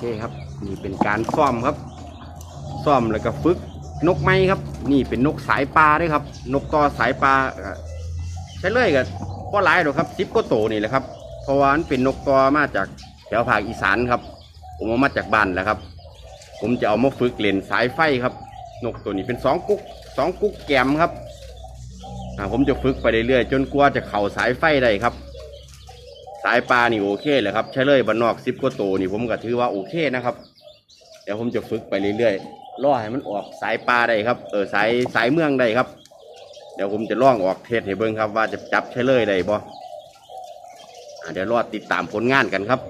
เคครับนี่เป็นการซ่อมครับซ่อมแล้วก็ฝึกนกไม้ครับ นี่เป็นนกสายปลาด้วยครับ นกต่อสายปลาใช้เลยกับก็หลายหรอกครับซิปก็โตนี่แหละครับเพราะว่ามันเป็นนกต่อมาจากแถวภาคอีสานครับ ผมเอามาจากบ้านแหล้วครับ ผมจะเอามาฝึกเล่นสายไฟครับ นกตัวนี้เป็นสองกุ๊กสองกุ๊กแกมครับผมจะฝึกไปเรื่อยๆจนกว่าจะเข่าสายไฟได้ครับ สายปลานี่โอเคเลยครับใช้เลยบานนอกซิปก็โตนี่ผมก็ถือว่าโอเคนะครับ เดี๋ยวผมจะฝึกไปเรื่อยๆล่อให้มันออกสายปลาได้ครับเออสายสายเมืองได้ครับ เดี๋ยวผมจะล่องออกเทสให้เบิ้งครับ ว่าจะจับใช้เลยได้บ่เดี๋ยวรอติดตามผลงานกันครับ